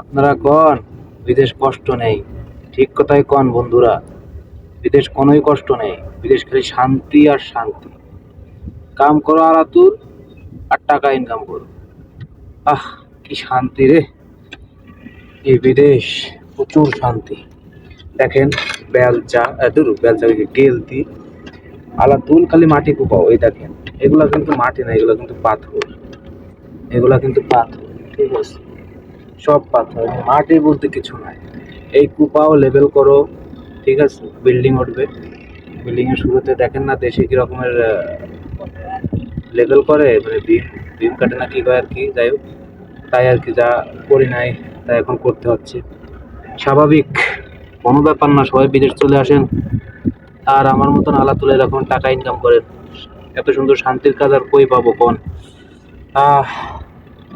আপনারা কন? বিদেশ কষ্ট নেই। ঠিক কথাই কন বন্ধুরা? বিদেশ কোনোই কষ্ট নেই। বিদেশ খালি শান্তি আর শান্তি। কাম করো আরাতুর আর টাকা ইনকাম করো। আহ, কি শান্তি রে। এই বিদেশ, প্রচুর শান্তি। দেখেন বেলচা ধুর বেলচা গেলতি আলাতুল খালি মাটি কুপাও, এই দেখেন। এগুলা কিন্তু মাটি না, এগুলা কিন্তু পাথর। এগুলা কিন্তু পাথর, ঠিক আছে? সব পাথর, মাটি বলতে কিছু নাই। এই কুপাও লেভেল করো ঠিক আছে বিল্ডিং উঠবে। বিল্ডিং এর শুরুতে দেখেন না দেশে কি রকমের লেভেল করে মানে বিম বিম কাটে না কি করে আর কি, যাই হোক, তাই আর কি যা করি নাই, তা এখন করতে হচ্ছে। স্বাভাবিক, কোনো ব্যাপার না, সবাই বিদেশ চলে আসেন। আর আমার মতন আলা তুলে যখন টাকা ইনকাম করেন। এত সুন্দর শান্তির কাজ আর কই পাবো কোন? আহ,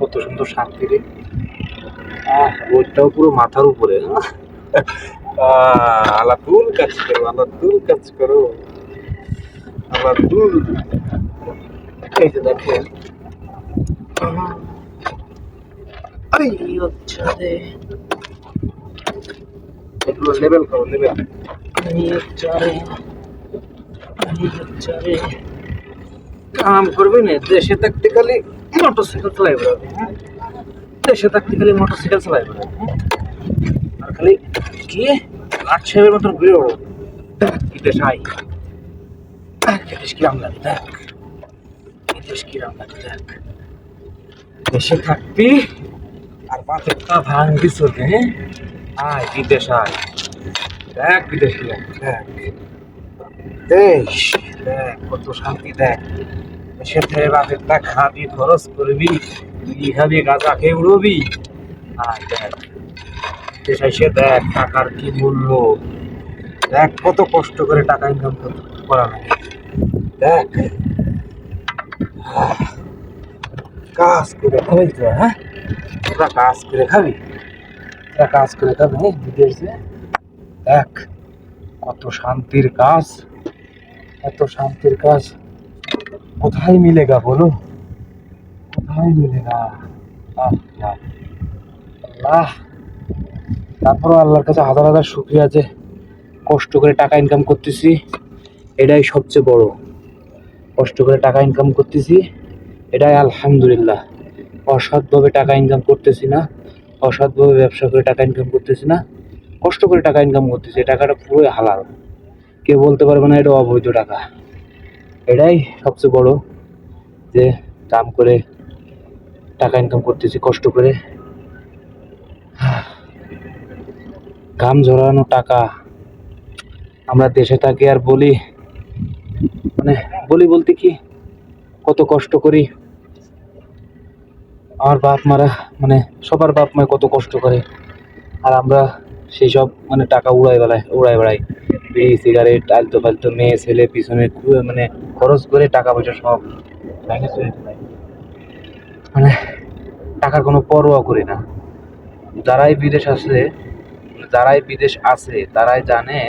কত সুন্দর শান্তি রে। আহ, রোদটাও পুরো মাথার উপরে করো আলাতুল কাজ করো। আলাতুল এই যে দেখেন। আরে আচ্ছা রে এগুলো লেভেল করো লেভেল আচ্ছা রে আচ্ছা রে কাম করবে না দেশে থাকতে খালি মোটরসাইকেল চালাই বেড়াবে হ্যাঁ? দেশে থাকতে খালি মোটরসাইকেল চালাই বেড়াবে? আর খালি কি? আট সাহেবের মতন ঘুরে কি দেশ আই দেশ কিরাম লাগে, দেখ। দেশ কিরাম লাগে, দেখ। দেশে থাকবি আর পা ভাঙবি চোখে হ্যাঁ? আয় বিদেশ আয়। দেখ বিদেশ কি লাগে দেখ। দেশ, দেখ, কত শান্তি, দেখ। দেশের থেকে বাপের তা খাবি খরচ করবি খাবি গাঁজা খেয়ে উড়বি। আয়, দেখ। দেশ এসে দেখ টাকার কি মূল্য। দেখ কত কষ্ট করে টাকা ইনকাম করা লাগে দেখ। কাজ করে খাবি তো হ্যাঁ? তোরা কাজ করে খাবি? তোরা কাজ করে খাবি বিদেশ দেখ কত শান্তির কাজ। এত শান্তির কাজ। কোথায় মিলেগা বলো? কোথায় মিলেগা? আহ। আল্লাহ। তারপরও আল্লাহর কাছে হাজার হাজার শুক্রিয়া যে কষ্ট করে টাকা ইনকাম করতেছি, এটাই সবচেয়ে বড়। কষ্ট করে টাকা ইনকাম করতেছি, এটাই আলহামদুলিল্লাহ। অসৎভাবে টাকা ইনকাম করতেছি না, অসৎভাবে ব্যবসা করে টাকা ইনকাম করতেছি না, কষ্ট করে টাকা ইনকাম করতেছি এই টাকাটা পুরোই হালাল। কেউ বলতে পারবে না এটা অবৈধ টাকা। এটাই সবচেয়ে বড় যে কাম করে টাকা ইনকাম করতেছি, কষ্ট করে। ঘাম ঝরানো টাকা। আমরা দেশে থাকি আর বলি মানে বলি বলতে কি, কত কষ্ট করি। আমার বাপ মারা মানে সবার বাপ মায় কত কষ্ট করে। আর আমরা সেই সব মানে টাকা উড়াই বেড়াই উড়াই বেড়াই। বিড়ি, সিগারেট, আলতো ফালতো মেয়ে, ছেলে, পিছনে মানে খরচ করে টাকা পয়সা সব মানে টাকার কোনো পরোয়া করি না। যারাই বিদেশ আসে যারাই বিদেশ আছে তারাই জানে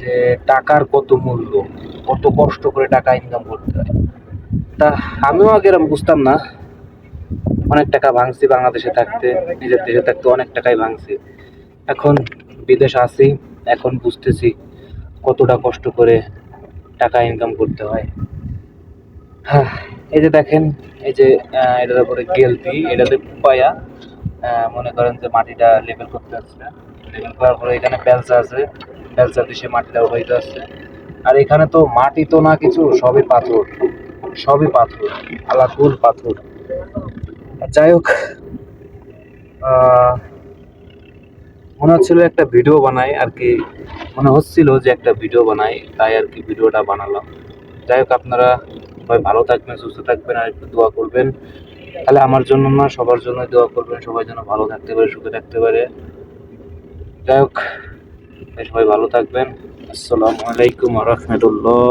যে টাকার কত মূল্য কত কষ্ট করে টাকা ইনকাম করতে হয়। তা আমিও আগে এরকম বুঝতাম না অনেক টাকা ভাঙছি বাংলাদেশে থাকতে নিজের দেশে থাকতে অনেক টাকাই ভাঙছি। এখন বিদেশ আসি এখন বুঝতেছি কতটা কষ্ট করে টাকা ইনকাম করতে হয়। হ্যাঁ এই যে দেখেন এই যে এটার উপরে গেলতি এটাতে আহ, মনে করেন যে মাটিটা লেভেল করতে হচ্ছে। লেভেল করার পরে এখানে বেলচা আছে। বেলচা দিয়ে সে মাটিটা উঠাইতে আসছে আর এখানে তো মাটি তো না কিছু, সবই পাথর। সবই পাথর। আলাকুল পাথর। যাই হোক মনে হচ্ছিল একটা ভিডিও বানাই, আর কি মনে হচ্ছিল যে একটা ভিডিও বানাই, তাই আর কি ভিডিওটা বানালাম। যাই হোক, আপনারা সবাই ভালো থাকবেন, সুস্থ থাকবেন, আর একটু দোয়া করবেন। তাহলে আমার জন্য না, সবার জন্য দোয়া করবেন, সবাই যেন ভালো থাকতে পারে, সুখে থাকতে পারে। যাই হোক, সবাই ভালো থাকবেন। আসসালামু আলাইকুম রহমতুল্লাহ।